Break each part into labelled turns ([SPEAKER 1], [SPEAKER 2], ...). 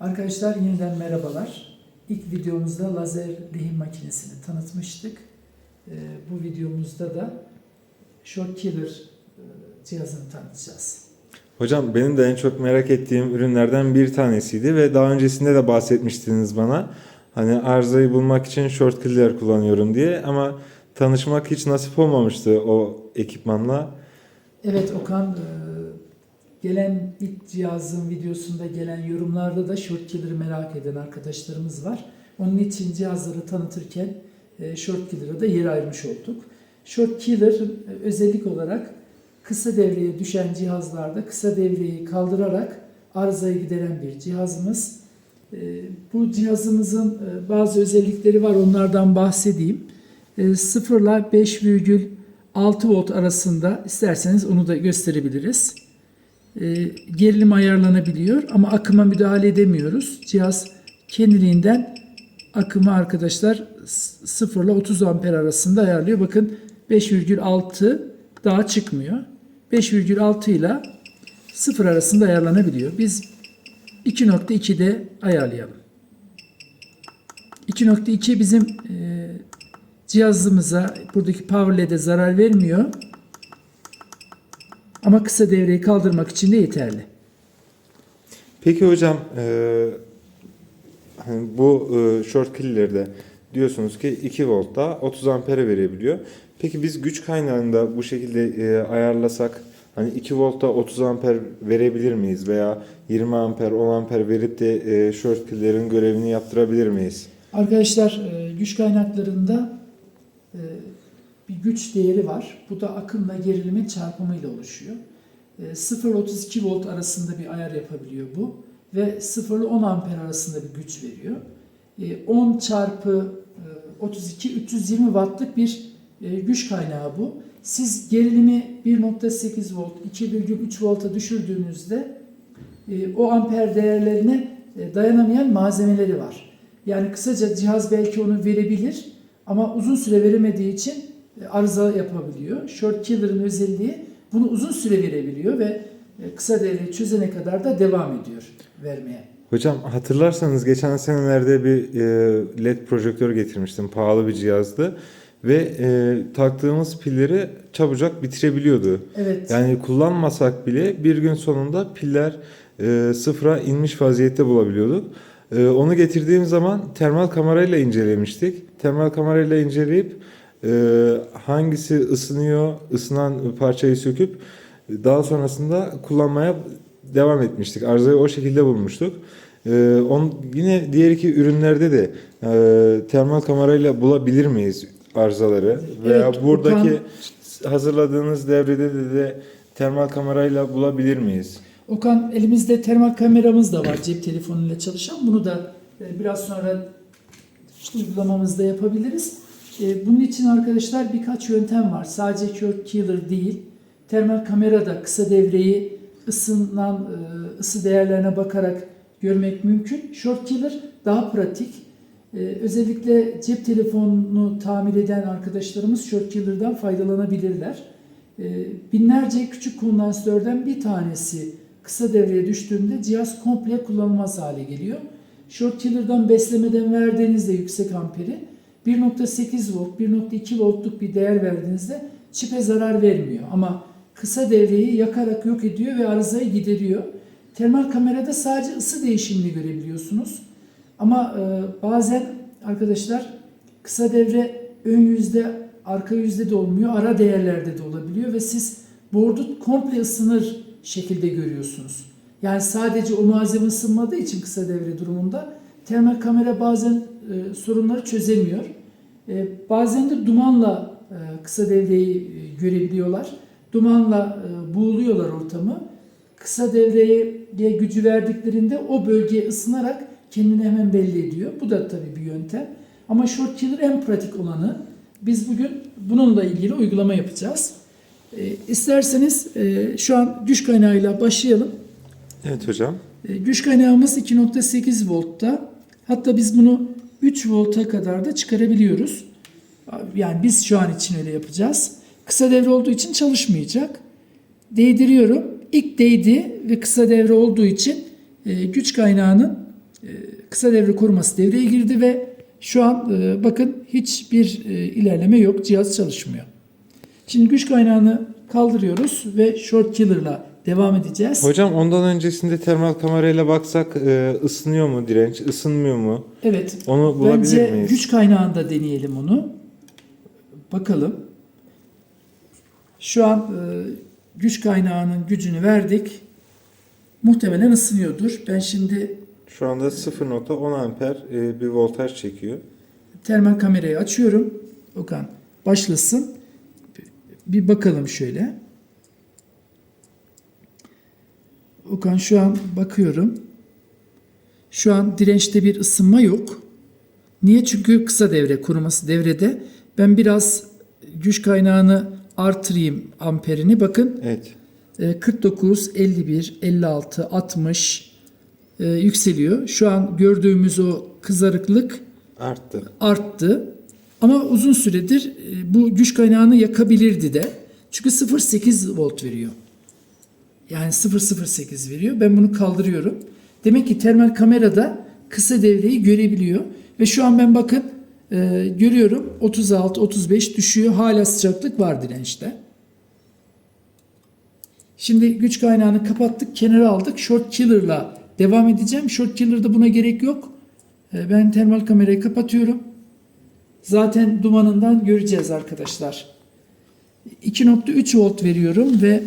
[SPEAKER 1] Arkadaşlar yeniden merhabalar. İlk videomuzda lazer lehim makinesini tanıtmıştık. Ee, bu videomuzda da Short Killer e, cihazını tanıtacağız.
[SPEAKER 2] Hocam benim de en çok merak ettiğim ürünlerden bir tanesiydi ve daha öncesinde de bahsetmiştiniz bana. Hani arızayı bulmak için short killer kullanıyorum diye ama tanışmak hiç nasip olmamıştı o ekipmanla.
[SPEAKER 1] Evet Okan, e, gelen ilk cihazın videosunda gelen yorumlarda da Short Killer'ı merak eden arkadaşlarımız var. Onun için cihazları tanıtırken e, Short Killer'a da yer ayırmış olduk. Short Killer e, özellik olarak kısa devreye düşen cihazlarda kısa devreyi kaldırarak arızayı gideren bir cihazımız. E, Bu cihazımızın e, bazı özellikleri var onlardan bahsedeyim. E, 0 ile 5,6 volt arasında isterseniz onu da gösterebiliriz. E, Gerilim ayarlanabiliyor ama akıma müdahale edemiyoruz. Cihaz kendiliğinden akımı arkadaşlar 0 ile 30 amper arasında ayarlıyor. Bakın 5,6 daha çıkmıyor. 5,6 ile 0 arasında ayarlanabiliyor. Biz 2.2'de ayarlayalım. 2.2 bizim e, cihazımıza buradaki power led'e zarar vermiyor. Ama kısa devreyi kaldırmak için de yeterli.
[SPEAKER 2] Peki hocam e, hani bu e, short killer'de diyorsunuz ki 2 voltta 30 ampere verebiliyor. Peki biz güç kaynağını da bu şekilde e, ayarlasak hani 2 voltta 30 amper verebilir miyiz veya 20 amper 10 amper verip de e, short killer'ın görevini yaptırabilir miyiz?
[SPEAKER 1] Arkadaşlar e, güç kaynaklarında e, bir güç değeri var. Bu da akımla gerilimin çarpımıyla oluşuyor. E, 0-32 volt arasında bir ayar yapabiliyor bu. Ve 0 ile 10 amper arasında bir güç veriyor. E, 10 çarpı e, 32 320 wattlık bir e, güç kaynağı bu. Siz gerilimi 1.8 volt, 2,3 volta düşürdüğünüzde e, o amper değerlerine e, dayanamayan malzemeleri var. Yani kısaca cihaz belki onu verebilir ama uzun süre veremediği için e, arıza yapabiliyor. Short killer'ın özelliği bunu uzun süre verebiliyor ve e, kısa devreyi çözene kadar da devam ediyor vermeye.
[SPEAKER 2] Hocam hatırlarsanız geçen senelerde bir e, LED projektör getirmiştim. Pahalı bir cihazdı. Ve e, taktığımız pilleri çabucak bitirebiliyordu.
[SPEAKER 1] Evet.
[SPEAKER 2] Yani kullanmasak bile bir gün sonunda piller e, sıfıra inmiş vaziyette bulabiliyorduk. E, onu getirdiğim zaman termal kamerayla incelemiştik. Termal kamerayla inceleyip e, hangisi ısınıyor, ısınan parçayı söküp daha sonrasında kullanmaya devam etmiştik. Arızayı o şekilde bulmuştuk. E, on, yine diğer iki ürünlerde de e, termal kamerayla bulabilir miyiz arızaları? Veya
[SPEAKER 1] Evet,
[SPEAKER 2] buradaki
[SPEAKER 1] Okan-
[SPEAKER 2] hazırladığınız devrede de, de termal kamerayla bulabilir miyiz?
[SPEAKER 1] Okan elimizde termal kameramız da var cep telefonuyla çalışan. Bunu da e, biraz sonra uygulamamızda yapabiliriz. E, Bunun için arkadaşlar birkaç yöntem var. Sadece Short Killer değil. Termal kamerada kısa devreyi ısınan e, ısı değerlerine bakarak görmek mümkün. Short Killer daha pratik. E, Özellikle cep telefonunu tamir eden arkadaşlarımız Short Killer'dan faydalanabilirler. Binlerce küçük kondansatörden bir tanesi kısa devreye düştüğünde cihaz komple kullanılmaz hale geliyor. Short killer'dan beslemeden verdiğinizde yüksek amperi 1.8 volt, 1.2 voltluk bir değer verdiğinizde çipe zarar vermiyor. Ama kısa devreyi yakarak yok ediyor ve arızayı gideriyor. Termal kamerada sadece ısı değişimini görebiliyorsunuz. Ama e, bazen arkadaşlar kısa devre ön yüzde, arka yüzde de olmuyor, ara değerlerde de olabiliyor ve siz board'u komple ısınır şekilde görüyorsunuz. Yani sadece o malzeme ısınmadığı için kısa devre durumunda termal kamera bazen e, sorunları çözemiyor. E, bazen de dumanla e, kısa devreyi e, görebiliyorlar. Dumanla buğuluyorlar ortamı. Kısa devreye gücü verdiklerinde o bölge ısınarak kendini hemen belli ediyor. Bu da tabii bir yöntem. Ama short killer en pratik olanı. Biz bugün bununla ilgili uygulama yapacağız. E, isterseniz e, şu an güç kaynağıyla başlayalım.
[SPEAKER 2] Evet hocam.
[SPEAKER 1] E, güç kaynağımız 2.8 voltta. Hatta biz bunu 3 volta kadar da çıkarabiliyoruz. Yani biz şu an için öyle yapacağız. Kısa devre olduğu için çalışmayacak. Değdiriyorum. İlk değdi ve kısa devre olduğu için e, güç kaynağının e, kısa devre koruması devreye girdi ve şu an e, bakın hiçbir ilerleme yok. Cihaz çalışmıyor. Şimdi güç kaynağını kaldırıyoruz ve short killer'la devam edeceğiz.
[SPEAKER 2] Hocam ondan öncesinde termal kamerayla baksak e, ısınıyor mu direnç, ısınmıyor mu?
[SPEAKER 1] Evet.
[SPEAKER 2] Onu bulabilir
[SPEAKER 1] Bence
[SPEAKER 2] miyiz?
[SPEAKER 1] güç kaynağında deneyelim onu. Bakalım. Şu an e, güç kaynağının gücünü verdik. Muhtemelen ısınıyordur. Ben şimdi
[SPEAKER 2] Şu anda 0.10 amper e, bir voltaj çekiyor.
[SPEAKER 1] termal kamerayı açıyorum. Okan başlasın. Bir bakalım şöyle. Okan şu an bakıyorum. Şu an dirençte bir ısınma yok. Niye? Çünkü kısa devre koruması devrede. Ben biraz güç kaynağını artırayım amperini. Bakın
[SPEAKER 2] Evet.
[SPEAKER 1] e, 49, 51, 56, 60 e, yükseliyor. Şu an gördüğümüz o kızarıklık
[SPEAKER 2] Arttı.
[SPEAKER 1] arttı. Ama uzun süredir e, bu güç kaynağını yakabilirdi de. Çünkü 0.8 volt veriyor. Yani 0.08 veriyor. Ben bunu kaldırıyorum. Demek ki termal kamerada kısa devreyi görebiliyor. Ve şu an ben bakın e, görüyorum 36-35 düşüyor. Hala sıcaklık var dirençte. Şimdi güç kaynağını kapattık, kenara aldık. Short killer'la devam edeceğim. Short killer'da buna gerek yok. E, Ben termal kamerayı kapatıyorum. Zaten dumanından göreceğiz arkadaşlar. 2.3 volt veriyorum ve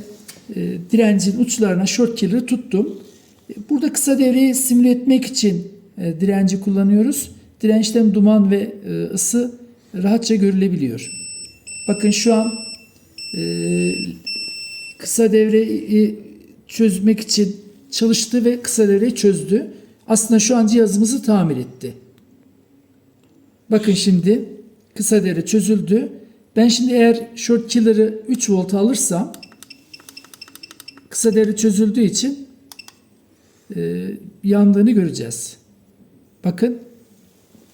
[SPEAKER 1] direncin uçlarına short killer'ı tuttum. E, Burada kısa devreyi simüle etmek için e, direnci kullanıyoruz. Dirençten duman ve e, ısı rahatça görülebiliyor. Bakın şu an e, kısa devreyi çözmek için çalıştı ve kısa devreyi çözdü. Aslında şu an cihazımızı tamir etti. Bakın şimdi kısa devre çözüldü. Ben şimdi eğer short killer'ı 3 volt alırsam kısa devre çözüldüğü için e, yandığını göreceğiz. Bakın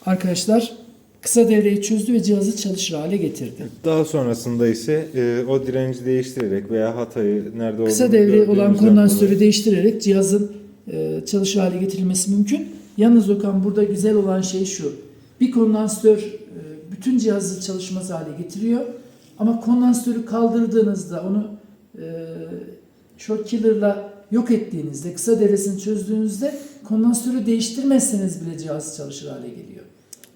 [SPEAKER 1] arkadaşlar kısa devreyi çözdü ve cihazı çalışır hale getirdi.
[SPEAKER 2] Daha sonrasında ise e, o direnci değiştirerek veya hatayı nerede olduğunu
[SPEAKER 1] Kısa devre olan kondansatörü
[SPEAKER 2] dolayı-
[SPEAKER 1] değiştirerek cihazın e, çalışır hale getirilmesi mümkün. Yalnız Okan burada güzel olan şey şu. Bir kondansatör e, bütün cihazı çalışmaz hale getiriyor. Ama kondansatörü kaldırdığınızda onu e, short killer'la yok ettiğinizde, kısa devresini çözdüğünüzde kondansatörü değiştirmezseniz bile cihaz çalışır hale geliyor.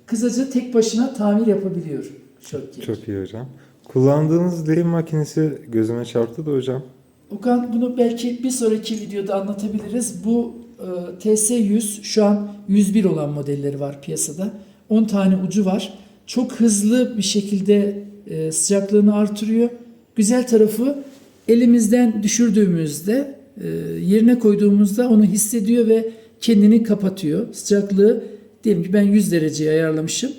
[SPEAKER 1] Kısaca tek başına tamir yapabiliyor short killer.
[SPEAKER 2] Çok iyi hocam. Kullandığınız lehim makinesi gözüme çarptı da hocam.
[SPEAKER 1] Okan bunu belki bir sonraki videoda anlatabiliriz. Bu e, TS100 şu an 101 olan modelleri var piyasada. 10 tane ucu var. Çok hızlı bir şekilde e, sıcaklığını artırıyor. Güzel tarafı elimizden düşürdüğümüzde e, yerine koyduğumuzda onu hissediyor ve kendini kapatıyor. Sıcaklığı diyelim ki ben 100 dereceye ayarlamışım.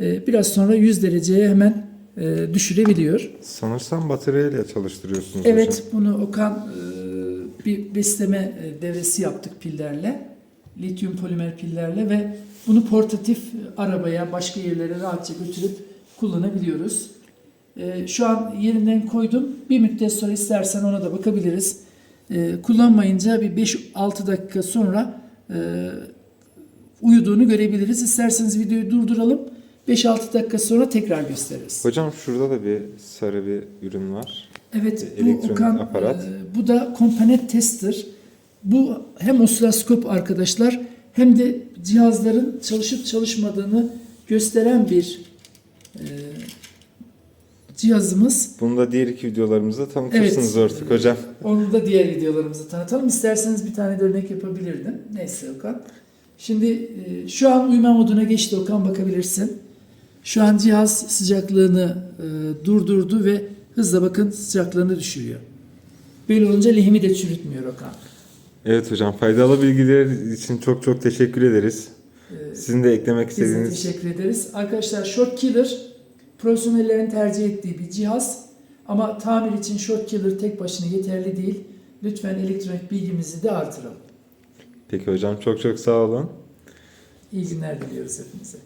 [SPEAKER 1] E, biraz sonra 100 dereceye hemen e, düşürebiliyor.
[SPEAKER 2] Sanırsam bataryayla çalıştırıyorsunuz
[SPEAKER 1] Evet,
[SPEAKER 2] hocam.
[SPEAKER 1] bunu Okan bir besleme devresi yaptık pillerle. Lityum polimer pillerle ve bunu portatif arabaya, başka yerlere rahatça götürüp kullanabiliyoruz. E, Şu an yerinden koydum. Bir müddet sonra istersen ona da bakabiliriz. E, Kullanmayınca bir 5-6 dakika sonra e, uyuduğunu görebiliriz. İsterseniz videoyu durduralım. 5-6 dakika sonra tekrar gösteririz.
[SPEAKER 2] Hocam şurada da bir sarı bir ürün var.
[SPEAKER 1] Evet, bu
[SPEAKER 2] Elektronik
[SPEAKER 1] Okan,
[SPEAKER 2] aparat.
[SPEAKER 1] e, bu da komponent tester. Bu hem osiloskop arkadaşlar hem de cihazların çalışıp çalışmadığını gösteren bir e, cihazımız.
[SPEAKER 2] Bunu da diğer iki videolarımızda tanıtırsınız artık hocam.
[SPEAKER 1] Onu da diğer videolarımızda tanıtalım. İsterseniz bir tane de örnek yapabilirdim. Neyse Okan. Şimdi e, şu an uyuma moduna geçti Okan bakabilirsin. Şu an cihaz sıcaklığını e, durdurdu ve hızla bakın sıcaklığını düşürüyor. Böyle olunca lehimi de çürütmüyor Okan.
[SPEAKER 2] Evet hocam faydalı bilgiler için çok çok teşekkür ederiz.
[SPEAKER 1] Ee,
[SPEAKER 2] Sizin de eklemek
[SPEAKER 1] Biz de
[SPEAKER 2] istediğiniz
[SPEAKER 1] teşekkür ederiz. Arkadaşlar Short Killer profesyonellerin tercih ettiği bir cihaz. Ama tamir için Short Killer tek başına yeterli değil. Lütfen elektronik bilgimizi de artıralım.
[SPEAKER 2] Peki hocam çok çok sağ olun.
[SPEAKER 1] İyi günler diliyoruz hepinize.